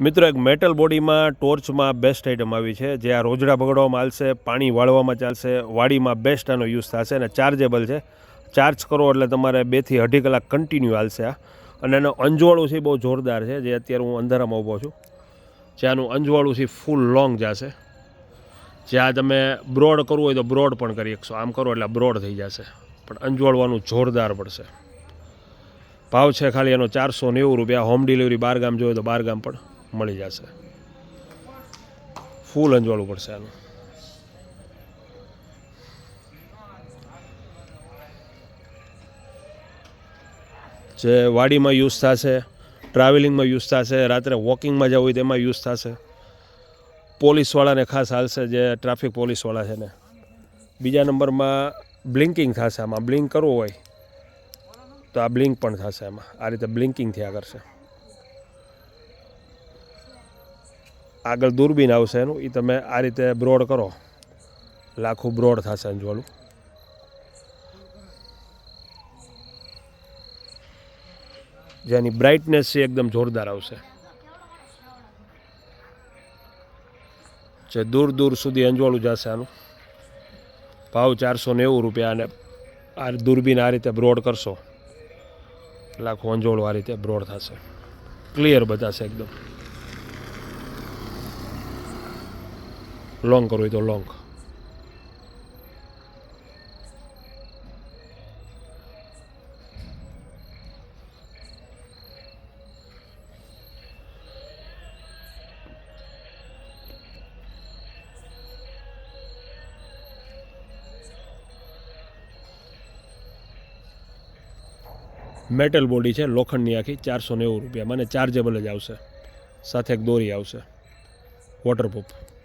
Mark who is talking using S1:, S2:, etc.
S1: મિત્રો, એક મેટલ બોડીમાં ટોર્ચમાં બેસ્ટ આઇટમ આવી છે. જે આ રોજડા બગડવામાં હાલશે, પાણી વાળવામાં ચાલશે, વાડીમાં બેસ્ટ આનો યુઝ થશે અને ચાર્જેબલ છે. ચાર્જ કરો એટલે તમારે બેથી અઢી કલાક કન્ટિન્યુ હાલશે આ. અને એનું અંજવાળું છે બહુ જોરદાર છે. જે અત્યારે હું અંધારામાં ઊભો છું. જ્યાંનું અંજવાળું છે ફૂલ લોંગ જશે. જ્યાં તમે બ્રોડ કરવું હોય તો બ્રોડ પણ કરી શકશો. આમ કરો એટલે બ્રોડ થઈ જશે. પણ અંજવાળવાનું જોરદાર પડશે. ભાવ છે ખાલી એનો ચારસો નેવું રૂપિયા. હોમ ડિલિવરી બાર ગામ જોઈએ તો બાર ગામ પણ મળી જશે. ફૂલ અંજવાળું પડશે આનું. જે વાડીમાં યુઝ થશે, ટ્રાવેલિંગમાં યુઝ થશે, રાત્રે વોકિંગમાં જવું હોય તેમાં યુઝ થશે. પોલીસવાળાને ખાસ હાલશે જે ટ્રાફિક પોલીસવાળા છે ને. બીજા નંબરમાં બ્લિંકિંગ થશે આમાં. બ્લિંક કરવું હોય તો આ બ્લિંક પણ થશે એમાં આ રીતે બ્લિંકિંગ થયા કરશે આગળ દૂરબીન આવશે એનું એ તમે આ રીતે બ્રોડ કરો. એટલે બ્રોડ થશે અંજવાળું. જેની બ્રાઇટનેસ છે એકદમ જોરદાર આવશે. જે દૂર દૂર સુધી અંજવાળું જશે આનું. ભાવ ચારસો નેવું રૂપિયા અને આ દૂરબીન આ રીતે બ્રોડ કરશો એટલે આખું અંજોળું આ રીતે બ્રોડ થશે. ક્લિયર બતાશે એકદમ. લોંગ કરવું હોય તો લોંગ મેટલ બોડી છે, લોખંડની આખી, ચારસો નેવું રૂપિયા મને ચાર્જેબલ જ આવશે. સાથે એક દોરી આવશે. વોટરપ્રૂફ